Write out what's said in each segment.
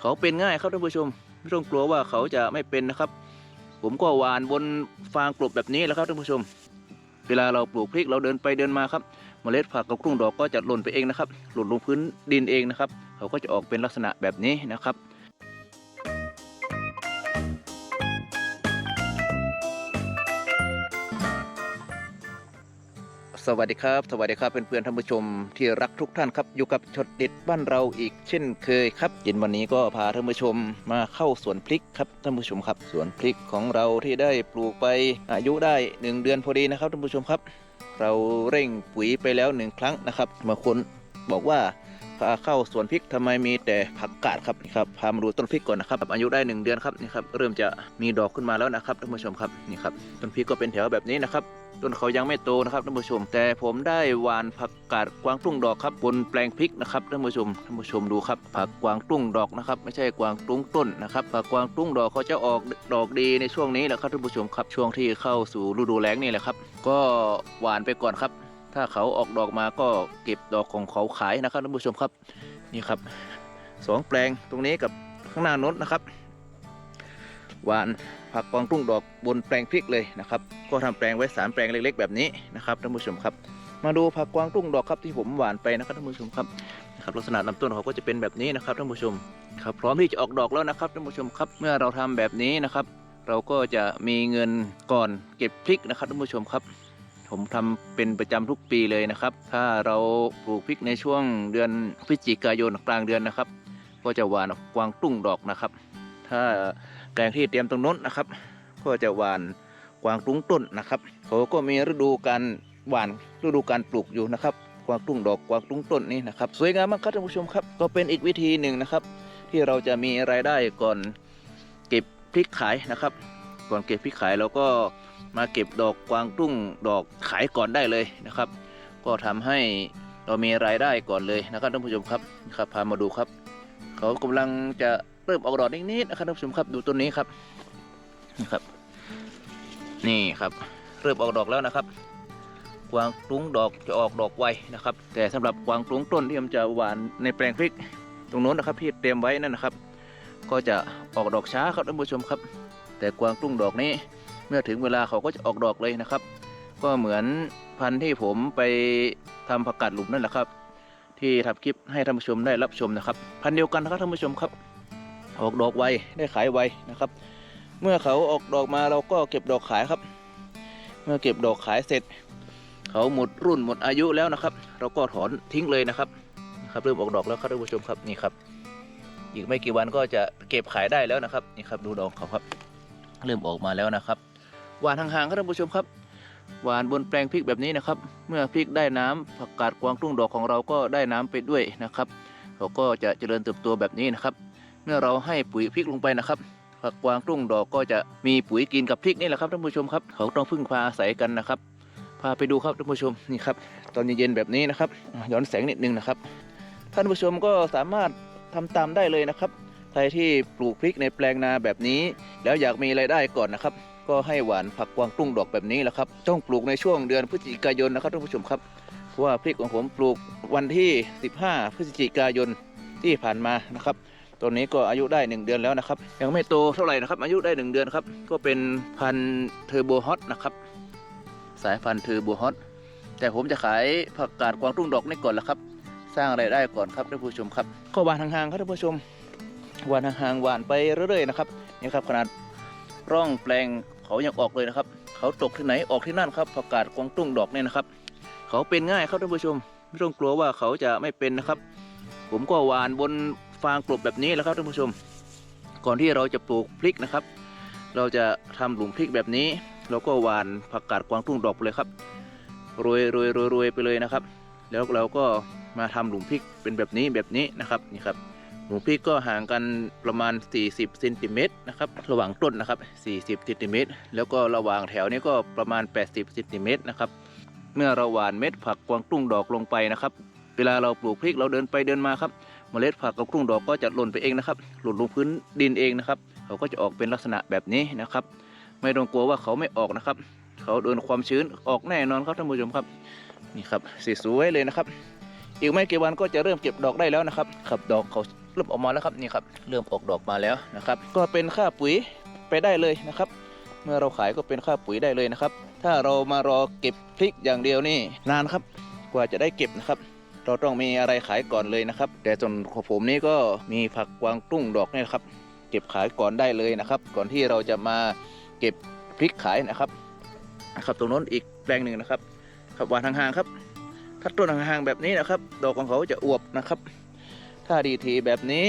เขาเป็นง่ายครับท่านผู้ชม ไม่ต้องกลัวว่าเขาจะไม่เป็นนะครับ ผมก็หวานบนฟางกลบแบบนี้แหล้วครับท่านผู้ชม เวลาเราปลูกพริกเราเดินไปเดินมาครับเมล็ดผักกับกรุ้งดอกก็จะหล่นไปเองนะครับ หล่นลงพื้นดินเองนะครับ เขาก็จะออกเป็นลักษณะแบบนี้นะครับ สวัสดีครับ สวัสดีครับเพื่อนๆท่านผู้ชมที่รักทุกท่านครับอยู่กับชดเด็ดบ้านเราอีกเช่นเคยครับเย็นวันนี้ก็พาท่านผู้ชมมาเข้าสวนพริกครับท่านผู้ชมครับสวนพริกของเราที่ได้ปลูกไปอายุได้หนึ่งเดือนพอดีนะครับท่านผู้ชมครับ เราเร่งปุ๋ยไปแล้วหนึ่งครั้งนะครับบาคนบอกว่าพาเข้าสวนพริกทำไมมีแต่ผักกาดครับนี่ครับพามาดูต้นพริกก่อนนะครับอายุได้หนึ่งเดือนครับนี่ครับเริ่มจะมีดอกขึ้นมาแล้วนะครับท่านผู้ชมครับนี่ครับต้นพริกก็เป็นแถวแบบนี้นะครับ ต้นเขายังไม่โตนะครับท่านผู้ชม แต่ผมได้หวานผักกาดกวางตุ้งดอกครับบนแปลงพริกนะครับท่านผู้ชมท่านผู้ชมดูครับ ผักกวางตุ้งดอกนะครับ ไม่ใช่กวางตุ้งต้นนะครับผักกวางตุ้งดอกเขาจะออกดอกดีในช่วงนี้แหละครับท่านผู้ชมครับช่วงที่เข้าสู่ฤดูแล้งนี่แหละครับ ก็หวานไปก่อนครับ ถ้าเขาออกดอกมาก็เก็บดอกของเขาขายนะครับท่านผู้ชมครับนี่ครับสองแปลงตรงนี้กับข้างหน้าโน้นนะครับ หวานผักกวางตุ้งดอกบนแปลงพริกเลยนะครับ ก็ทำแปลงไว้สามแปลงเล็ก ๆ แบบนี้นะครับท่านผู้ชมครับ มาดูผักกวางตุ้งดอกครับที่ผมหวานไปนะครับท่านผู้ชมครับนะครับลักษณะลำต้นเขาก็จะเป็นแบบนี้นะครับท่านผู้ชมครับพร้อมที่จะออกดอกแล้วนะครับท่านผู้ชมครับเมื่อเราทำแบบนี้นะครับ เราก็จะมีเงินก่อนเก็บพริกนะครับท่านผู้ชมครับผมทำเป็นประจำทุกปีเลยนะครับ ถ้าเราปลูกพริกในช่วงเดือนพฤศจิกายนกลางเดือนนะครับ ก็จะหวานกวางตุ้งดอกนะครับ ถ้า ลงที่เตรียมตรงโน้นนะครับ ก็จะหว่านกวางตุ้งต้นนะครับเขาก็มีฤดูการหว่านฤดูการปลูกอยู่นะครับ กวางตุ้งดอกกวางตุ้งต้นนี่นะครับ สวยงามมากครับท่านผู้ชมครับ ก็เป็นอีกวิธีหนึ่งนะครับ ที่เราจะมีรายได้ก่อนเก็บพริกขายนะครับ ก่อนเก็บพริกขายเราก็มาเก็บดอกกวางตุ้งดอกขายก่อนได้เลยนะครับ ก็ทำให้เรามีรายได้ก่อนเลยนะครับท่านผู้ชมครับครับพามาดูครับ เขากำลังจะ เริ่มออกดอกนิดๆนะครับท่านผู้ชมครับดูต้นนี้ครับนี่ครับ นี่ครับเริ่มออกดอกแล้วนะครับ กวางตุ้งดอกจะออกดอกไวนะครับ แต่สำหรับกวางตุ้งต้นที่ผมจะหวานในแปลงพริก ตรงโน้นนะครับที่เตรียมไว้นั่นนะครับ ก็จะออกดอกช้าครับท่านผู้ชมครับ แต่กวางตุ้งดอกนี้เมื่อถึงเวลาเขาก็จะออกดอกเลยนะครับ ก็เหมือนพันธุ์ที่ผมไปทำผักกาดหลุมนั่นแหละครับ ที่ทำคลิปให้ท่านผู้ชมได้รับชมนะครับ พันธุ์เดียวกันนะครับท่านผู้ชมครับ ออกดอกไวได้ขายไวนะครับ เมื่อเขาออกดอกมาเราก็เก็บดอกขายครับ เมื่อเก็บดอกขายเสร็จ เขาหมดรุ่นหมดอายุแล้วนะครับ เราก็ถอนทิ้งเลยนะครับนะครับเริ่มออกดอกแล้วครับท่านผู้ชมครับนี่ครับ อีกไม่กี่วันก็จะเก็บขายได้แล้วนะครับนี่ครับดูดอกเขาครับ เริ่มออกมาแล้วนะครับหวานห่างๆครับท่านผู้ชมครับหวานบนแปลงพริกแบบนี้นะครับ เมื่อพริกได้น้ำผักกาดกวางตุ้งดอกของเราก็ได้น้ำไปด้วยนะครับเขาก็จะเจริญเติบโตแบบนี้นะครับ เมื่อเราให้ปุ๋ยพริกลงไปนะครับผักกวางตุ้งดอกก็จะมีปุ๋ยกินกับพริกนี่แหละครับท่านผู้ชมครับเขาต้องพึ่งพาอาศัยกันนะครับ พาไปดูครับท่านผู้ชมนี่ครับตอนเย็นๆแบบนี้นะครับย้อนแสงนิดนึงนะครับ ท่านผู้ชมก็สามารถทำตามได้เลยนะครับใครที่ปลูกพริกในแปลงนาแบบนี้ แล้วอยากมีรายได้ก่อนนะครับ ก็ให้หวานผักกวางตุ้งดอกแบบนี้แหละครับต้องปลูกในช่วงเดือนพฤศจิกายนนะครับท่านผู้ชมครับเพราะว่าพริกของผมปลูกวันที่ 15 พฤศจิกายนที่ผ่านมานะครับ ตัวนี้ก็อายุได้ 1 เดือนแล้วนะครับ ยังไม่โตเท่าไหร่นะครับ อายุได้ 1 เดือนครับ ก็เป็นพันธุ์เทอร์โบฮอตนะครับ สายพันธุ์เทอร์โบฮอต แต่ผมจะขายผักกาดกวางตุ้งดอกนี่ก่อนละครับ สร้างรายได้ก่อนครับท่านผู้ชมครับ ก็หวานห่างๆครับท่านผู้ชมหวานห่างๆหวานไปเรื่อยๆนะครับ นี่ครับขนาดร่องแปลงเขายังออกเลยนะครับ เขาตกที่ไหนออกที่นั่นครับ ผักกาดกวางตุ้งดอกเนี่ยนะครับ เขาเป็นง่ายครับท่านผู้ชม ไม่ต้องกลัวว่าเขาจะไม่เป็นนะครับ ผมก็หวานบน ฟางกลบแบบนี้แล้วครับท่านผู้ชม ก่อนที่เราจะปลูกพริกนะครับ เราจะทำหลุมพริกแบบนี้เราก็หว่านผักกาดกวางตุ้งดอกไปเลยครับโรยโรยโรยโรยไปเลยนะครับ แล้วเราก็มาทำหลุมพริกเป็นแบบนี้แบบนี้นะครับนี่ครับหลุมพริกก็ห่างกันประมาณ 40เซนติเมตรนะครับระหว่างต้นนะครับ 40เซนติเมตรแล้วก็ระหว่างแถวนี้ก็ประมาณ 80เซนติเมตรนะครับเมื่อเราหว่านเม็ดผักกวางตุ้งดอกลงไปนะครับ เวลาเราปลูกพริกเราเดินไปเดินมาครับ เมล็ดผักกับกรุ้งดอกก็จะหล่นไปเองนะครับ หล่นลงพื้นดินเองนะครับ เขาก็จะออกเป็นลักษณะแบบนี้นะครับ ไม่ต้องกลัวว่าเขาไม่ออกนะครับ เขาโดนความชื้นออกแน่นอนครับท่านผู้ชมครับ นี่ครับสีสวยเลยนะครับ อีกไม่กี่วันก็จะเริ่มเก็บดอกได้แล้วนะครับครับดอกเขาเริ่มออกมาแล้วครับนี่ครับ เริ่มออกดอกมาแล้วนะครับ ก็เป็นค่าปุ๋ยไปได้เลยนะครับ เมื่อเราขายก็เป็นค่าปุ๋ยได้เลยนะครับ ถ้าเรามารอเก็บพริกอย่างเดียวนี่นานครับ กว่าจะได้เก็บนะครับ เราต้องมีอะไรขายก่อนเลยนะครับ แต่ส่วนของผมนี่ก็มีผักกวางตุ้งดอกนี่ครับ เก็บขายก่อนได้เลยนะครับ ก่อนที่เราจะมาเก็บพริกขายนะครับนะครับ ตรงโน้นอีกแปลงหนึ่งนะครับครับวานห่างๆครับ ถ้าต้นห่างๆแบบนี้นะครับ ดอกของเขาจะอวบนะครับ ถ้าดีทีแบบนี้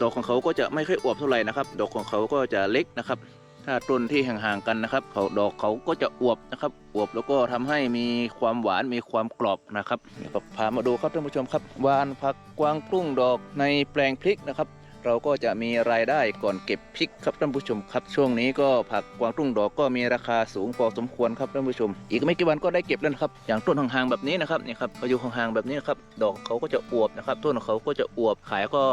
ดอกของเขาก็จะไม่ค่อยอวบเท่าไหร่นะครับ ดอกของเขาก็จะเล็กนะครับ ถ้าต้นที่ห่างๆกันนะครับเขาดอกเขาก็จะอวบนะครับอวบแล้วก็ทำให้มีความหวานมีความกรอบนะครับนี่ครับพามาดูครับท่านผู้ชมครับวานผักกวางตุ้งดอกในแปลงพริกนะครับ เราก็จะมีรายได้ก่อนเก็บพริกครับท่านผู้ชมครับ ช่วงนี้ก็ผักกวางตุ้งดอกก็มีราคาสูงพอสมควรครับท่านผู้ชม อีกไม่กี่วันก็ได้เก็บแล้วนะครับ อย่างต้นห่างๆแบบนี้นะครับนี่ครับเขาอยู่ห่างๆแบบนี้นครับดอกเขาก็จะอวบนะครับต้นของเขาก็จะอวบขายก็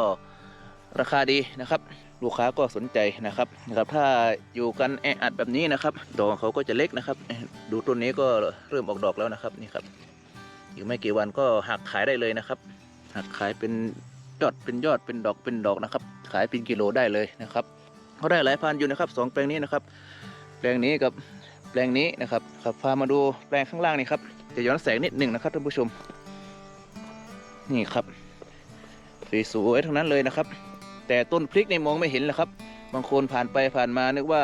ราคาดีนะครับ ลูกค้าก็สนใจนะครับนะครับ ถ้าอยู่กันแออัดแบบนี้นะครับดอกเขาก็จะเล็กนะครับ ดูต้นนี้ก็เริ่มออกดอกแล้วนะครับนี่ครับอีกไม่กี่วันก็หักขายได้เลยนะครับหักขายเป็นยอดเป็นยอดเป็นดอกเป็นดอกนะครับ ขายเป็นกิโลได้เลยนะครับเขาได้หลายพันอยู่นะครับสองแปลงนี้นะครับ แปลงนี้กับแปลงนี้นะครับครับพามาดูแปลงข้างล่างนี่ครับจะย้อนแสงนิดหนึ่งนะครับท่านผู้ชม นี่ครับสวยๆทั้งนั้นเลยนะครับ แต่ต้นพริกในยมองไม่เห็นเลยครับ บางคนผ่านไปผ่านมานึกว่า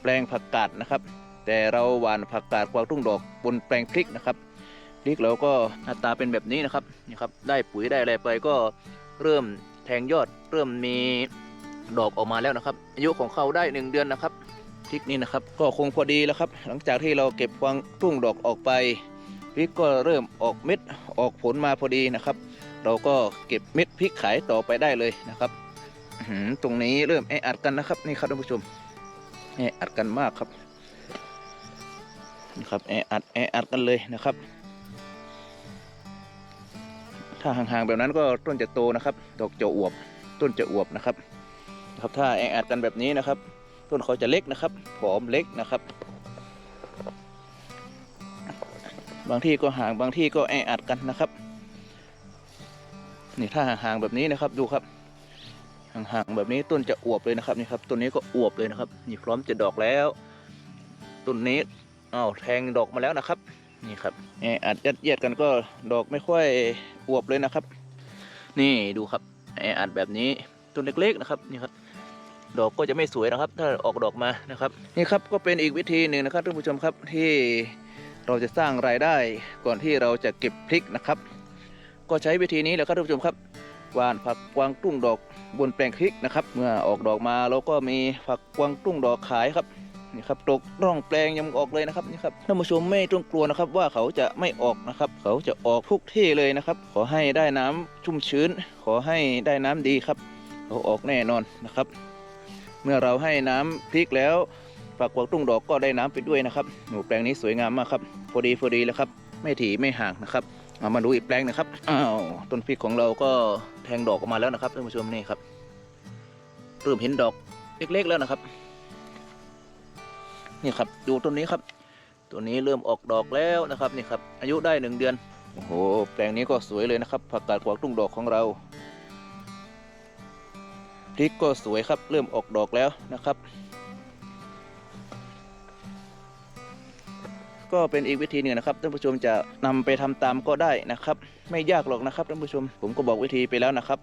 แปลงผักกาดนะครับ แต่เราหว่านผักกาดกวางตุ้งดอกบนแปลงพริกนะครับพริกเราก็หน้าตาเป็นแบบนี้นะครับนี่ครับ ได้ปุ๋ยได้อะไรไปก็เริ่มแทงยอด เริ่มมีดอกออกมาแล้วนะครับ อายุของเขาได้หนึ่งเดือนนะครับพริกนี่นะครับ ก็คงพอดีแล้วครับ หลังจากที่เราเก็บกวางตุ้งดอกออกไปพริกก็เริ่มออกเม็ดออกผลมาพอดีนะครับ เราก็เก็บเม็ดพริกขายต่อไปได้เลยนะครับตรงนี้เริ่มแออัดกันนะครับนี่ครับท่านผู้ชมแออัดกันมากครับนี่ครับแออัดแออัดกันเลยนะครับ ถ้าห่างๆแบบนั้นก็ต้นจะโตนะครับ ดอกจะอวบ ต้นจะอวบนะครับนะครับถ้าแออัดกันแบบนี้นะครับ ต้นเขาจะเล็กนะครับผอมเล็กนะครับ บางที่ก็ห่างบางที่ก็แออัดกันนะครับ นี่ถ้าห่างๆแบบนี้นะครับดูครับห่างๆแบบนี้ต้นจะอวบเลยนะครับนี่ครับต้นนี้ก็อวบเลยนะครับนี่พร้อมจะดอกแล้วต้นนี้อ้าวแทงดอกมาแล้วนะครับนี่ครับแออัดยัดเยียดกันก็ดอกไม่ค่อยอวบเลยนะครับ นี่ดูครับแออัดแบบนี้ต้นเล็กๆนะครับนี่ครับดอกก็จะไม่สวยนะครับ ถ้าออกดอกมานะครับนี่ครับก็เป็นอีกวิธีหนึ่งนะครับท่านผู้ชมครับที่เราจะสร้างรายได้ก่อนที่เราจะเก็บพริกนะครับ ก็ใช้วิธีนี้แหละครับท่านผู้ชมครับหว่านผักกวางตุ้งดอกบนแปลงพริกนะครับ เมื่อออกดอกมาเราก็มีผักกวางตุ้งดอกขายครับนี่ครับตกร่องแปลงยังออกเลยนะครับนี่ครับท่านผู้ชมไม่ต้องกลัวนะครับ ว่าเขาจะไม่ออกนะครับ เขาจะออกทุกที่เลยนะครับ ขอให้ได้น้ำชุ่มชื้น ขอให้ได้น้ำดีครับเขาออกแน่นอนนะครับ เมื่อเราให้น้ำพริกแล้วผักกวางตุ้งดอกก็ได้น้ำไปด้วยนะครับหนูแปลงนี้สวยงามมากครับพอดีพอดีแล้วครับ ไม่ถี่ไม่ห่างนะครับ เอามาดูอีกแปลงนะครับอ้าวต้นพริกของเราก็แทงดอกออกมาแล้วนะครับท่านผู้ชมนี่ครับเริ่มเห็นดอกเล็ก ๆ แล้วนะครับ นี่ครับดูต้นนี้ครับตัวนี้เริ่มออกดอกแล้วนะครับนี่ครับอายุได้หนึ่งเดือนโอ้โหแปลงนี้ก็สวยเลยนะครับผักกาดกวางตุ้งดอกของเราพริกก็สวยครับ เริ่มออกดอกแล้วนะครับ ก็เป็นอีกวิธีหนึ่งนะครับท่านผู้ชมจะนำไปทำตามก็ได้นะครับ ไม่ยากหรอกนะครับท่านผู้ชม ผมก็บอกวิธีไปแล้วนะครับ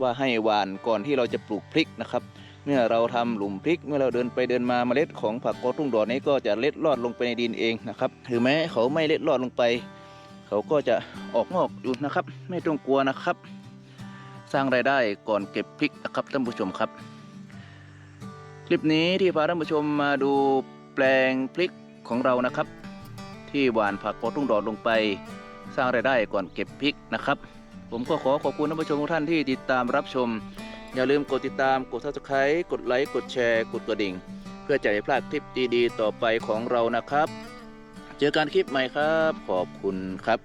ว่าให้หวานก่อนที่เราจะปลูกพริกนะครับ เมื่อเราทำหลุมพริก เมื่อเราเดินไปเดินมาเมล็ดของผักกอตุ้งดอกนี้ก็จะเล็ดลอดลงไปในดินเองนะครับถึงแม้เขาไม่เล็ดลอดลงไป เขาก็จะออกงอกอยู่นะครับ ไม่ต้องกลัวนะครับ สร้างรายได้ก่อนเก็บพริกนะครับท่านผู้ชมครับ คลิปนี้ที่พาท่านผู้ชมมาดูแปลงพริกของเรานะครับ ที่หวานผักกอตุ้งดอกลงไป สร้างรายได้ก่อนเก็บพริกนะครับ ผมก็ขอขอบคุณท่านผู้ชมทุกท่านที่ติดตามรับชม อย่าลืมกดติดตามกด subscribe กดไลค์กดแชร์กดกระดิ่ง เพื่อจะไม่พลาดคลิปดีๆ ต่อไปของเรานะครับ เจอกันคลิปใหม่ครับ ขอบคุณครับ